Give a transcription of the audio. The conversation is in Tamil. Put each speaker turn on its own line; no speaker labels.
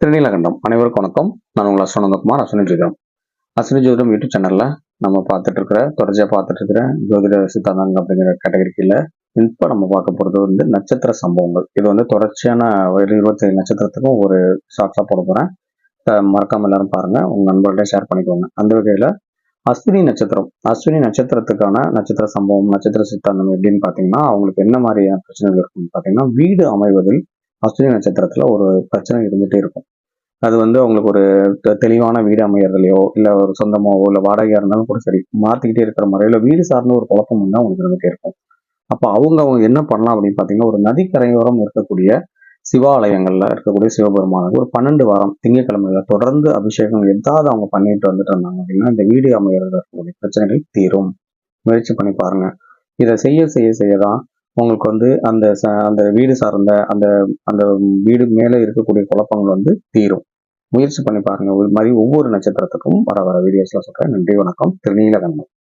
திருநீலகண்டம். அனைவருக்கும் வணக்கம். நான் உங்கள் அஸ்வனந்தகுமார் அஸ்வினி ஜோதிடம். அஸ்வினி ஜோதிடம் யூடியூப் சேனல்ல நம்ம பார்த்துட்டு இருக்கிற தொடர்ச்சியாக பார்த்துட்டு இருக்கிற ஜோதிட சித்தாந்தங்கள் அப்படிங்கிற கேட்டகரிக்கில் இப்போ நம்ம பார்க்க போகிறது வந்து நட்சத்திர சம்பவங்கள். இது வந்து தொடர்ச்சியான ஒரு இருபத்தேழு நட்சத்திரத்துக்கும் ஒரு ஷார்ட்ஸாக போட போகிறேன் மறக்காம எல்லாரும் பாருங்க. உங்க நண்பர்கள்ட்ட ஷேர் பண்ணிக்கோங்க. அந்த வகையில் அஸ்வினி நட்சத்திரம். அஸ்வினி நட்சத்திரத்துக்கான நட்சத்திர சம்பவம் நட்சத்திர சித்தாந்தம் எப்படின்னு பார்த்தீங்கன்னா அவங்களுக்கு என்ன மாதிரியான பிரச்சனைகள் இருக்குன்னு பார்த்தீங்கன்னா வீடு அமைவதில் அஸ்வினி நட்சத்திரத்துல ஒரு பிரச்சனை இருந்துகிட்டே இருக்கும். அது வந்து அவங்களுக்கு ஒரு தெ- தெளிவான வீடு அமையறதுலையோ இல்லை ஒரு சொந்தமாவோ இல்லை வாடகையா இருந்தாலும் கூட சரி மாத்திக்கிட்டே இருக்கிற முறையில் வீடு சார்ந்த ஒரு குழப்பம் வந்து அவங்களுக்கு இருந்துகிட்டே இருக்கும். அப்போ அவங்க அவங்க என்ன பண்ணலாம் அப்படின்னு பார்த்தீங்கன்னா ஒரு நதிக்கரையோரம் இருக்கக்கூடிய சிவாலயங்கள்ல இருக்கக்கூடிய சிவபெருமானுக்கு ஒரு பன்னெண்டு வாரம் திங்கட்கிழமையில தொடர்ந்து அபிஷேகம் எதாவது அவங்க பண்ணிட்டு வந்துட்டு இருந்தாங்க அப்படின்னா இந்த வீடு அமையறதுல இருக்கக்கூடிய பிரச்சனைகள் தீரும். முயற்சி பண்ணி பாருங்க. இதை செய்ய செய்ய செய்ய தான் உங்களுக்கு வந்து அந்த ச- அந்த வீடு சார்ந்த அந்த அந்த வீடு மேலே இருக்கக்கூடிய குழப்பங்கள் வந்து தீரும். முயற்சி பண்ணி பாருங்க. ஒரு மாதிரி ஒவ்வொரு நட்சத்திரத்துக்கும் வர வர வீடியோஸ்ல சொல்றேன். நன்றி வணக்கம். திருநீலகண்டம்.